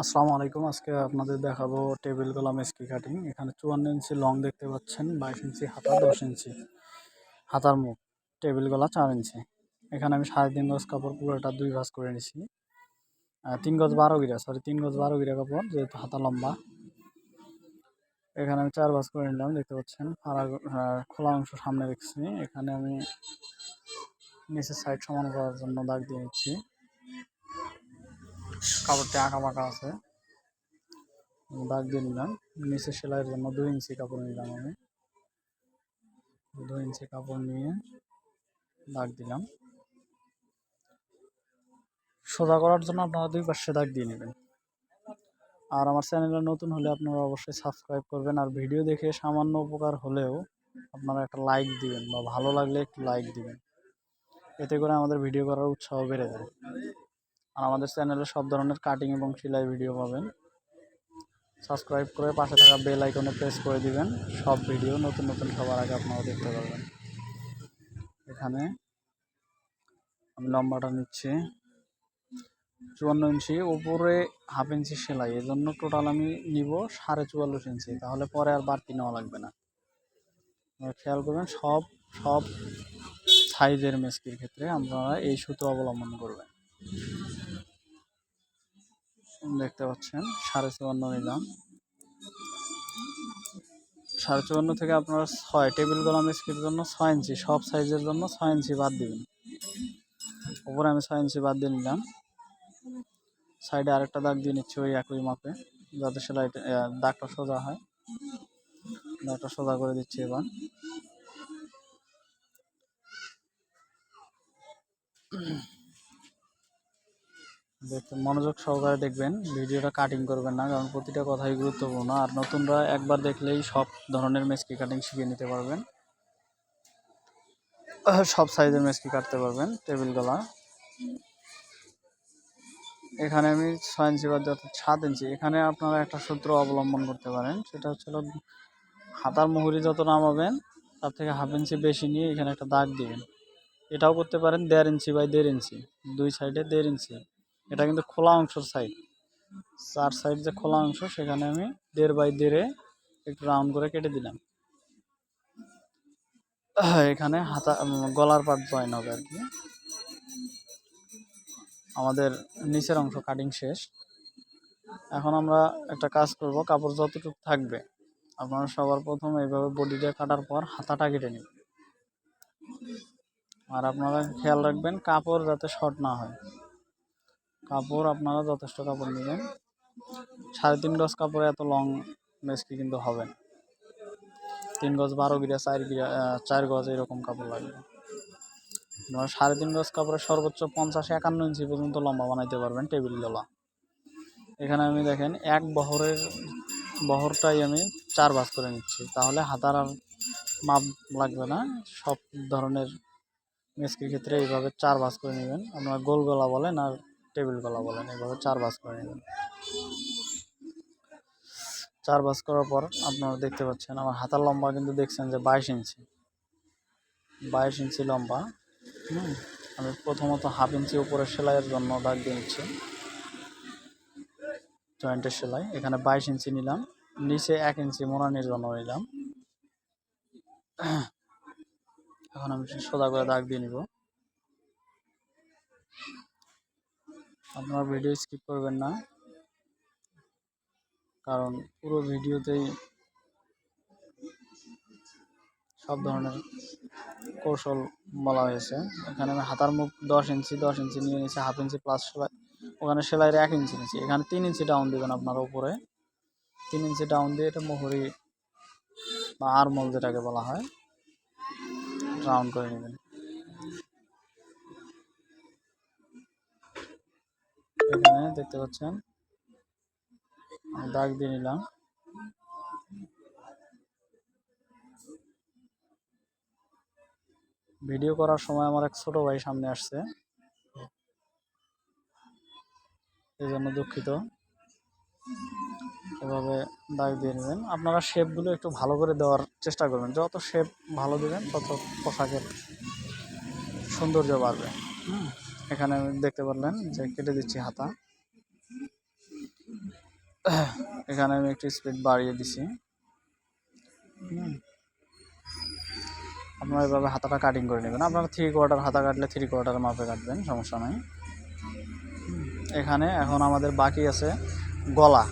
আসসালামু আলাইকুম। আজকে আপনাদের দেখাবো টেবিল গলা স্কি কাটিং। এখানে চুয়ান্ন ইঞ্চি লং দেখতে পাচ্ছেন, বাইশ ইঞ্চি হাতা, দশ ইঞ্চি হাতার মুখ। টেবিল গলা চার ইঞ্চি। এখানে আমি সাড়ে তিন গজ কাপড় পুরোটা দুই ভাঁজ করে নিছি। তিন গজ বারো গিরা সরি তিন গজ বারো গিরা কাপড়, যেহেতু হাতা লম্বা। এখানে আমি চার ভাঁজ করে নিলাম, দেখতে পাচ্ছেন। ফাড়া খোলা অংশ সামনে দেখছি। এখানে আমি নিচের সাইড সমান করার জন্য দাগ দিয়ে নিচ্ছি। কাপড়টি আঁকা বাঁকা আছে দাগ দিয়ে নিলাম। নিচে সেলাইয়ের জন্য দুই ইঞ্চি কাপড় নিলাম আমি। দুই ইঞ্চি কাপড় নিয়ে দাগ দিলাম। সোজা করার জন্য আপনারা দুই পাশে দাগ দিয়ে নেবেন। আর আমার চ্যানেলে নতুন হলে আপনারা অবশ্যই সাবস্ক্রাইব করবেন। আর ভিডিও দেখে সামান্য উপকার হলেও আপনারা একটা লাইক দিবেন বা ভালো লাগলে একটু লাইক দিবেন। এতে করে আমাদের ভিডিও করার উৎসাহ বেড়ে যায়। আর আমাদের চ্যানেলে সব ধরনের কাটিং এবং সেলাই ভিডিও পাবেন। সাবস্ক্রাইব করে পাশে থাকা বেল আইকনে প্রেস করে দিবেন। সব ভিডিও নতুন নতুন সবার আগে আপনারা দেখতে পারবেন। এখানে আমি লম্বাটা নিচ্ছি। চুয়ান্ন ইঞ্চি, উপরে হাফ ইঞ্চি সেলাই। এই জন্য টোটাল আমি নিব সাড়ে চুয়াল্লিশ ইঞ্চি। তাহলে পরে আর বাড়তি নেওয়া লাগবে না। খেয়াল করবেন, সব সব সাইজের মেসকির ক্ষেত্রে আপনারা এই সূত্র অবলম্বন করবেন। দেখতে পাচ্ছেন, সাড়ে চুয়ান্ন নিলাম সাড়ে চুয়ান্ন থেকে আপনারা ছয় টেবিল গলা মেসকির জন্য ছয় ইঞ্চি, সব সাইজের জন্য ছয় ইঞ্চি বাদ দিবেন। উপরে আমি ছয় ইঞ্চি বাদ দিয়ে নিলাম। সাইডে আরেকটা দাগ দিয়ে নিচ্ছি ওই একই মাপে, যাতে সেলাইটা দাগটা সোজা হয়। দাগটা সোজা করে দিচ্ছি এবার। দেখতে মনোযোগ সহকারে দেখবেন, ভিডিওটা কাটিং করবেন না, কারণ প্রতিটা কথাই গুরুত্বপূর্ণ। আর নতুনরা একবার দেখলেই সব ধরনের মেসকি কাটিং শিখে নিতে পারবেন। সব সাইজের মেসকি কাটতে পারবেন টেবিল গলা এখানে আমি ছয় ইঞ্চি বাদ অর্থাৎ সাত ইঞ্চি। এখানে আপনারা একটা সূত্র অবলম্বন করতে পারেন। সেটা হচ্ছে হাতার মুহুরি যত নামাবেন, তার থেকে হাফ ইঞ্চি বেশি নিয়ে এখানে একটা দাগ দিবেন। এটাও করতে পারেন দেড় ইঞ্চি বাই দেড় ইঞ্চি। দুই সাইডে দেড় ইঞ্চি। এটা কিন্তু খোলা অংশের সাইড চার সাইড যে খোলা অংশ, সেখানে আমি দেড় বাই দেড়ে একটু রাউন্ড করে কেটে দিলাম। এখানে হাতা গলার পাট জয়েন হবে আর কি। আমাদের নিচের অংশ কাটিং শেষ। এখন আমরা একটা কাজ করব, কাপড় যতটুকু থাকবে, আপনারা সবার প্রথম এইভাবে বডিটা কাটার পর হাতাটা কেটে নেবেন আর আপনারা খেয়াল রাখবেন, কাপড় যাতে শর্ট না হয়। কাপড় আপনারা যথেষ্ট কাপড় নেবেন। সাড়ে তিন গজ কাপড়ে এত লং মেসকি কিন্তু হবে তিন গজ, বারো গিরা, চার গিরা চার গজ এরকম কাপড় লাগবে। সাড়ে তিন গজ কাপড়ে সর্বোচ্চ পঞ্চাশ একান্ন ইঞ্চি পর্যন্ত লম্বা বানাইতে পারবেন টেবিল গলা এখানে আমি দেখেন, এক বহরের, বহরটাই আমি চার ভাজ করে নিচ্ছি। তাহলে হাতার আর মাপ লাগবে না। সব ধরনের মেসকির ক্ষেত্রে এইভাবে চার ভাজ করে নেবেন। আপনারা গোল গলা বলেন আর টেবিল গলা বলেন এইভাবে চার ভাঁজ করে নেবেন চার ভাঁজ করার পর আপনারা দেখতে পাচ্ছেন, আমার হাতার লম্বা কিন্তু দেখছেন যে বাইশ ইঞ্চি। বাইশ ইঞ্চি লম্বা, হুম, আমি প্রথমত হাফ ইঞ্চি উপরে সেলাইয়ের জন্য দাগ দিয়ে নিচ্ছি। জয়েন্টের সেলাই, এখানে বাইশ ইঞ্চি নিলাম, নিচে এক ইঞ্চি মোড়ানির জন্য নিলাম। এখন আমি সোজা করে দাগ দিয়ে নিব। আপনারা ভিডিও স্কিপ করবেন না। কারণ পুরো ভিডিওতেই সব ধরনের কৌশল বলা হয়েছে। এখানে আমি হাতার মুখ দশ ইঞ্চি দশ ইঞ্চি নিয়ে নিয়েছি, হাফ ইঞ্চি প্লাস সেলাই, ওখানে সেলাইয়ের এক ইঞ্চি নিয়েছি। এখানে তিন ইঞ্চি ডাউন দেবেন আপনার উপরে। তিন ইঞ্চি ডাউন দিয়ে এটা মোহরি বা আরমল যেটাকে বলা হয় রাউন্ড করে নেবেন। এখানে দেখতে পাচ্ছেন। দাগ দিয়ে নিলাম। ভিডিও করার সময় আমার এক ছোট ভাই সামনে আসছে। এই জন্য দুঃখিত। এভাবে দাগ দিয়ে নেবেন। আপনারা শেপগুলো একটু ভালো করে দেওয়ার চেষ্টা করবেন। যত শেপ ভালো দেবেন, তত পোশাকের সৌন্দর্য বাড়বে। হুম। এখানে দেখতে পারলেন যে কেটে দিচ্ছি হাতা। এখানে আমি একটু স্পিড বাড়িয়ে দিছি। আপনারা এভাবে হাতাটা কাটিং করে নেবেন। আপনারা থ্রি কোয়ার্টার হাতা কাটলে থ্রি কোয়ার্টার মাপে কাটবেন, সমস্যা নাই। এখানে এখন আমাদের বাকি আছে গলা।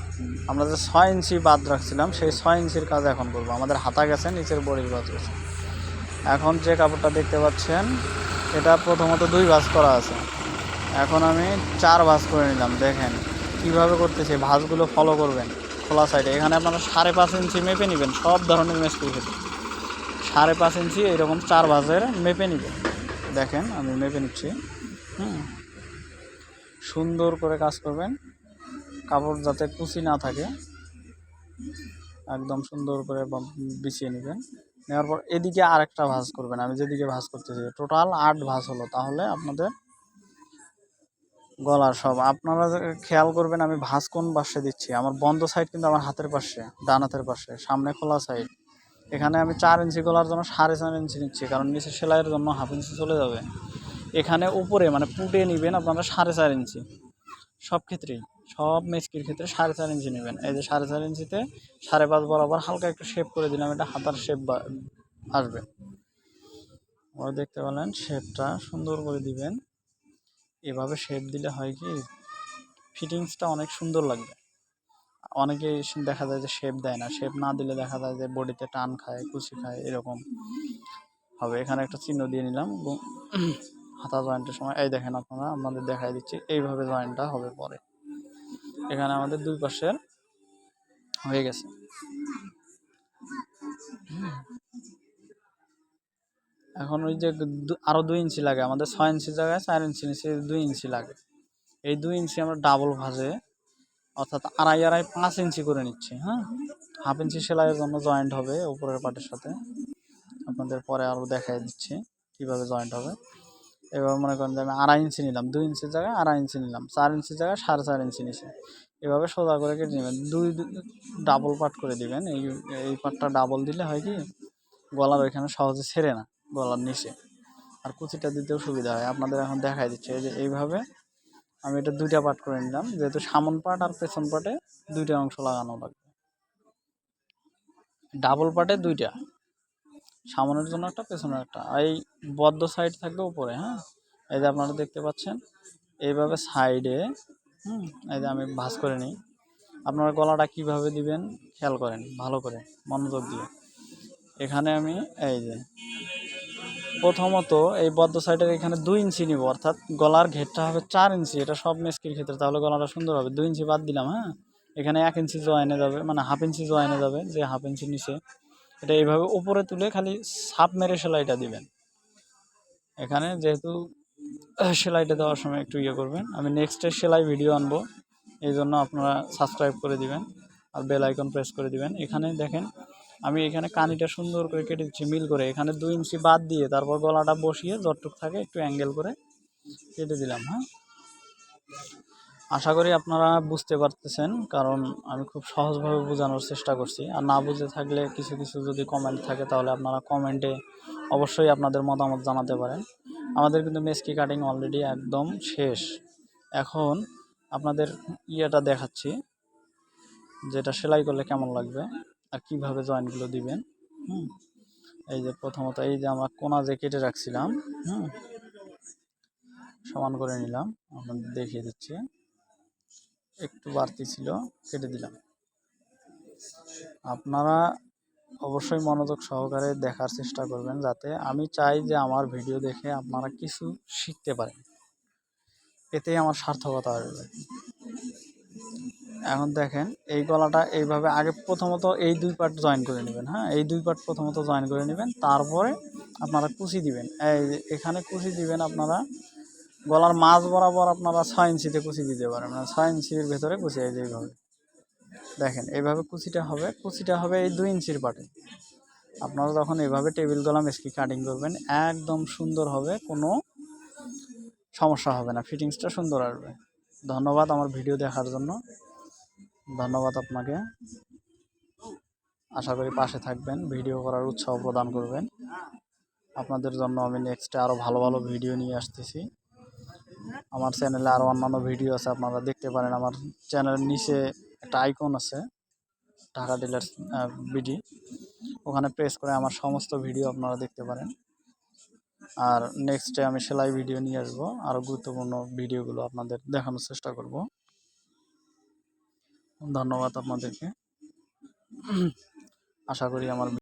আমরা যে ছয় ইঞ্চি বাদ রাখছিলাম, সেই ছয় ইঞ্চির কাজ এখন করব। আমাদের হাতা গেছে, নিচের বডির বাদ গেছে। এখন যে কাপড়টা দেখতে পাচ্ছেন এটা প্রথমত দুই ভাঁজ করা আছে। এখন আমি চার ভাঁজ করে নিলাম, দেখেন। কীভাবে করতেছি, ভাঁজগুলো ফলো করবেন, খোলা সাইডে এখানে আপনারা সাড়ে পাঁচ ইঞ্চি মেপে নেবেন, সব ধরনের মেস্কুল ক্ষেত্রে সাড়ে পাঁচ ইঞ্চি এরকম চার ভাঁজের মেপে নেবেন। দেখেন, আমি মেপে নিচ্ছি। হুম। সুন্দর করে কাজ করবেন। কাপড় যাতে কুচি না থাকে, একদম সুন্দর করে বিছিয়ে নেবেন। নেওয়ার পর এদিকে আরেকটা ভাঁজ করবেন, আমি যেদিকে ভাঁজ করতেছি। টোটাল আট ভাঁজ হলো, তাহলে আপনাদের গলার সব। আপনারা খেয়াল করবেন, আমি ভাঁজ কোন পাশে দিচ্ছি? আমার বন্ধ সাইড কিন্তু আমার হাতের পাশে, ডান হাতের পাশে, সামনে খোলা সাইড এখানে আমি চার ইঞ্চি গলার জন্য সাড়ে চার ইঞ্চি নিচ্ছি, কারণ নিচে সেলাইয়ের জন্য হাফ ইঞ্চি চলে যাবে। এখানে উপরে মানে পুটে নেবেন আপনারা সাড়ে চার ইঞ্চি। সব ক্ষেত্রেই। সব মেচকির ক্ষেত্রে সাড়ে চার ইঞ্চি নেবেন। এই যে সাড়ে চার ইঞ্চিতে সাড়ে পাঁচ বরাবর হালকা একটু শেপ করে দিলাম, এটা হাতার শেপ আসবে। ওরা দেখতে পেলেন শেপটা সুন্দর করে দিবেন। এভাবে শেপ দিলে হয় কি ফিটিংসটা অনেক সুন্দর লাগবে। অনেকে দেখা যায় যে শেপ দেয় না। শেপ না দিলে দেখা যায় যে বডিতে টান খায়, কুচি খায়, এরকম। হবে, এখানে একটা চিহ্ন দিয়ে নিলাম। হাতা জয়েন্টের সময় এই দেখেন আপনারা, আপনাদের দেখাই দিচ্ছি। এইভাবে জয়েন্টটা হবে পরে। এখানে আমাদের দুই পাশের হয়ে গেছে। এখন ওই যে দু- আরও দুই ইঞ্চি লাগে, আমাদের ছয় ইঞ্চি জায়গায় চার ইঞ্চি, নিচে দুই ইঞ্চি লাগে। এই দুই ইঞ্চি আমরা ডাবল ভাজে, অর্থাৎ আড়াই আড়াই পাঁচ ইঞ্চি করে নিচ্ছি হ্যাঁ? হাফ ইঞ্চি সেলাইয়ের জন্য জয়েন্ট হবে উপরের পাটের সাথে। আপনাদের পরে আরও দেখাই দিচ্ছি কীভাবে জয়েন্ট হবে। এবার মনে করেন যে আমি আড়াই ইঞ্চি নিলাম, দুই ইঞ্চির জায়গায় আড়াই ইঞ্চি নিলাম, চার ইঞ্চির জায়গায় সাড়ে চার ইঞ্চি নিচে। এভাবে সোজা করে কেটে নেবেন। দুই ডাবল পাট করে দিবেন। এই এই পাটটা ডাবল দিলে হয় কি, গলার ওইখানে সহজে ছেড়ে না, গলার নিচে। আর কুচিটা দিতেও সুবিধা হয়। আপনাদের এখন দেখাই দিচ্ছে। যে এইভাবে আমি এটা দুইটা পার্ট করে নিলাম। যেহেতু সামন পার্ট আর পেছন পার্টে দুইটা অংশ লাগানো লাগবে। ডাবল পার্টে দুইটা। সামনের জন্য একটা, পেছনের একটা। আর এই বদ্ধ সাইড থাকবে উপরে হ্যাঁ? এই যে আপনারা দেখতে পাচ্ছেন, এইভাবে সাইডে হুম, এই যে আমি ভাঁজ করে নিই। আপনারা গলাটা কীভাবে দিবেন, খেয়াল করেন, ভালো করে, মনোযোগ দিয়ে। এখানে আমি, এই যে, প্রথমত এই বদ্ধ সাইডের এখানে দুই ইঞ্চি নিব, অর্থাৎ গলার ঘেরটা হবে চার ইঞ্চি, এটা সব মেস্কির ক্ষেত্রে, তাহলে গলাটা সুন্দর হবে। দুই ইঞ্চি বাদ দিলাম হ্যাঁ? এখানে এক ইঞ্চি জয়েনে যাবে মানে হাফ ইঞ্চি জয়েনে যাবে, যে হাফ ইঞ্চি নিচে। এটা এইভাবে উপরে তুলে খালি সাপ মেরে সেলাইটা দিবেন। এখানে যেহেতু সেলাইটা দেওয়ার সময় একটু ইয়ে করবেন। আমি নেক্সটের সেলাই ভিডিও আনব, এই জন্য আপনারা সাবস্ক্রাইব করে দিবেন আর বেল আইকন প্রেস করে দিবেন। এখানে দেখেন, আমি এখানে কানিটা সুন্দর করে কেটে দিচ্ছি, মিল করে। এখানে দুই ইঞ্চি বাদ দিয়ে তারপর গলাটা বসিয়ে যতটুক থাকে একটু অ্যাঙ্গেল করে কেটে দিলাম হ্যাঁ? আশা করি আপনারা বুঝতে পারতেছেন, কারণ আমি খুব সহজভাবে বোঝানোর চেষ্টা করছি। আর না বুঝে থাকলে কিছু কিছু যদি কমেন্ট থাকে, তাহলে আপনারা কমেন্টে অবশ্যই আপনাদের মতামত জানাতে পারেন। আমাদের কিন্তু মেসকি কাটিং অলরেডি একদম শেষ। এখন আপনাদের ইয়েটা দেখাচ্ছি, যেটা সেলাই করলে কেমন লাগবে আর কীভাবে জয়েন্টগুলো দিবেন। হুম, এই যে প্রথমত এই যে আমরা কোনা যে কেটে রাখছিলাম, হুম, সমান করে নিলাম, আপনাদের দেখিয়ে দিচ্ছি। একটু বাড়তি ছিল, কেটে দিলাম। আপনারা অবশ্যই মনোযোগ সহকারে দেখার চেষ্টা করবেন যাতে আমি চাই যে আমার ভিডিও দেখে আপনারা কিছু শিখতে পারেন। এতেই আমার সার্থকতা আসবে। এখন দেখেন, এই গলাটা এইভাবে আগে প্রথমত এই দুই পার্ট জয়েন করে নেবেন হ্যাঁ? এই দুই পার্ট প্রথমত জয়েন করে নেবেন, তারপরে আপনারা কুচি দিবেন। এই এখানে কুচি দিবেন আপনারা গলার মাঝ বরাবর আপনারা ছয় ইঞ্চিতে কুচি দিতে পারেন। মানে ছয় ইঞ্চির ভেতরে কুচি যে এইভাবে। দেখেন, এইভাবে কুচিটা হবে। কুচিটা হবে এই দুই ইঞ্চির পাটে। আপনারা যখন এইভাবে টেবিল গলা মেসকি কাটিং করবেন, একদম সুন্দর হবে, কোনো সমস্যা হবে না। ফিটিংসটা সুন্দর আসবে। ধন্যবাদ আমার ভিডিও দেখার জন্য। ধন্যবাদ আপনাকে। আশা করি পাশে থাকবেন, ভিডিও করার উৎসাহ প্রদান করবেন। আপনাদের জন্য আমি নেক্সটে আরও ভালো ভালো ভিডিও নিয়ে আসতেছি। আমার চ্যানেলে আরও অন্যান্য ভিডিও আছে, আপনারা দেখতে পারেন। আমার চ্যানেলের নিচে একটা আইকন আছে, ঢাকা ডিলার বিডি ওখানে প্রেস করে আমার সমস্ত ভিডিও আপনারা দেখতে পারেন। আর নেক্সটে আমি সেলাই ভিডিও নিয়ে আসব আরও গুরুত্বপূর্ণ ভিডিওগুলো আপনাদের দেখানোর চেষ্টা করব। ধন্যবাদ আপনাদেরকে। আশা করি আমার